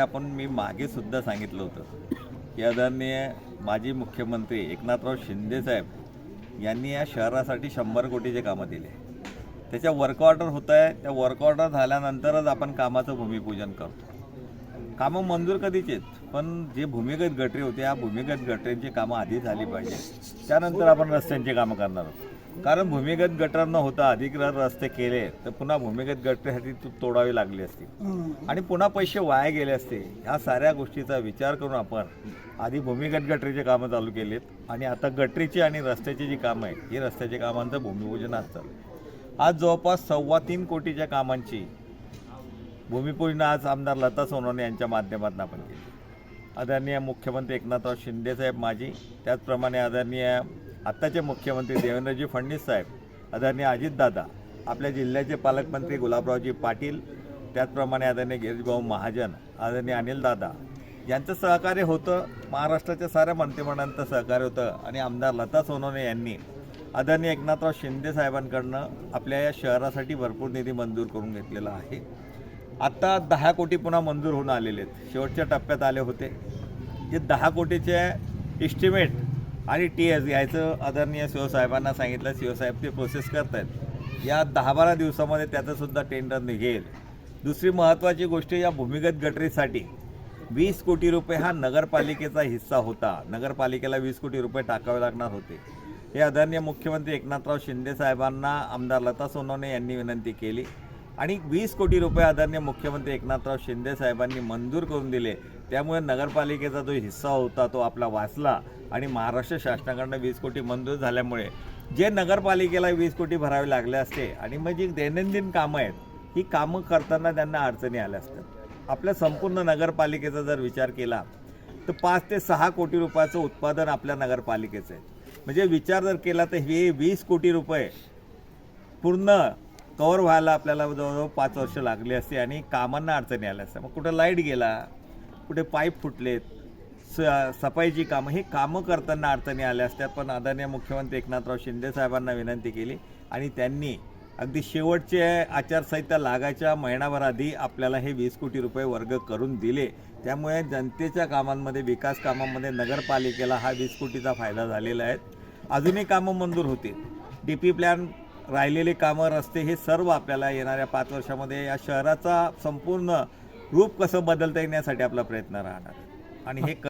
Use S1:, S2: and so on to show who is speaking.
S1: आपण मी मागे सुद्धा सांगितलं होतं की आदरणीय माजी मुख्यमंत्री एकनाथराव शिंदे साहेब यांनी या शहरासाठी शंभर कोटीचे कामं दिले. त्याच्या वर्क ऑर्डर होत आहे त्या वर्क ऑर्डर झाल्यानंतरच आपण कामाचं भूमिपूजन करतो. कामं मंजूर कधीच आहेत पण जे भूमिगत गटरी होते या भूमिगत गटरींची कामं आधी झाली पाहिजे. त्यानंतर आपण रस्त्यांची कामं करणार आहोत. कारण भूमिगत गटर न होता अधिकृत रस्ते केले तर पुन्हा भूमिगत गटरीसाठी तू तोडावी लागली असती. आणि पुन्हा पैसे वाया गेले असते. ह्या साऱ्या गोष्टीचा विचार करून आपण आधी भूमिगत गटरीचे कामं चालू केलेत आणि आता गटरीची आणि रस्त्याची जी कामं आहेत ही रस्त्याच्या कामांचं भूमिपूजन असतं आज जवळपास सव्वा तीन कोटीच्या कामांची भूमिपूजन आज आमदार लता सोनवणे यांच्या माध्यमातून आपण केली. आदरणीय मुख्यमंत्री एकनाथराव शिंदेसाहेब माजी त्याचप्रमाणे आदरणीय आत्ताचे मुख्यमंत्री देवेंद्रजी फडणवीस साहेब आदरणीय अजितदादा आपल्या जिल्ह्याचे पालकमंत्री गुलाबरावजी पाटील त्याचप्रमाणे आदरणीय गिरीशभाऊ महाजन आदरणीय अनिलदादा यांचं सहकार्य होतं महाराष्ट्राच्या साऱ्या मंत्रिमंडळांचं सहकार्य होतं आणि आमदार लता सोनवणे यांनी आदरणीय एकनाथराव शिंदे साहेबांकडनं आपल्या या शहरासाठी भरपूर निधी मंजूर करून घेतलेला आहे. आत्ता दहा कोटी पुन्हा मंजूर होऊन आलेले आहेत. शेवटच्या टप्प्यात आले होते. जे दहा कोटीचे इस्टिमेट आणि टी एस घ्यायचं आदरणीय शिवसाहेबांना सांगितलं शिवसाहेब ते प्रोसेस करत आहेत या दहा बारा दिवसामध्ये त्याचंसुद्धा टेंडर निघेल. दुसरी महत्त्वाची गोष्ट या भूमिगत गटरीसाठी वीस कोटी रुपये हा नगरपालिकेचा हिस्सा होता. नगरपालिकेला वीस कोटी रुपये टाकावे लागणार होते. हे आदरणीय मुख्यमंत्री एकनाथराव शिंदे साहेबांना आमदार लता सोनवणे यांनी विनंती केली. आणि वीस कोटी रुपये आदरणीय मुख्यमंत्री एकनाथराव शिंदे साहेबांनी मंजूर करून दिले. त्यामुळे नगरपालिकेचा जो हिस्सा होता तो आपला वाचला आणि महाराष्ट्र शासनाकडनं वीस कोटी मंजूर झाल्यामुळे जे नगरपालिकेला वीस कोटी भरावे लागले असते आणि मग जी दैनंदिन कामं आहेत ही कामं करताना त्यांना अडचणी आल्या असतात आपल्या संपूर्ण नगरपालिकेचा जर विचार केला तर पाच ते सहा कोटी रुपयाचं उत्पादन आपल्या नगरपालिकेचं आहे. म्हणजे विचार जर केला तर हे वीस कोटी रुपये पूर्ण कवर व्हायला आपल्याला जवळजवळ पाच वर्ष लागली असते आणि कामांना अडचणी आल्या असत्या. मग कुठं लाइट गेला कुठे पाईप फुटलेत स सफाईची कामं हे कामं करताना अडचणी आल्या असत्या. पण आदरणीय मुख्यमंत्री एकनाथराव शिंदे साहेबांना विनंती केली आणि त्यांनी अगदी शेवटचे आचारसंहिता लागायच्या महिनाभर आधी आपल्याला हे वीस कोटी रुपये वर्ग करून दिले. त्यामुळे जनतेच्या कामांमध्ये विकास कामांमध्ये नगरपालिकेला हा वीस कोटीचा फायदा झालेला आहे. अजूनही कामं मंजूर होतील. डी पी प्लॅन राहिलेले कामं रस्ते हे सर्व आपल्याला येणाऱ्या पाच वर्षामध्ये या शहराचा संपूर्ण रूप कसं बदलता येण्यासाठी आपला प्रयत्न राहणार आणि हे क-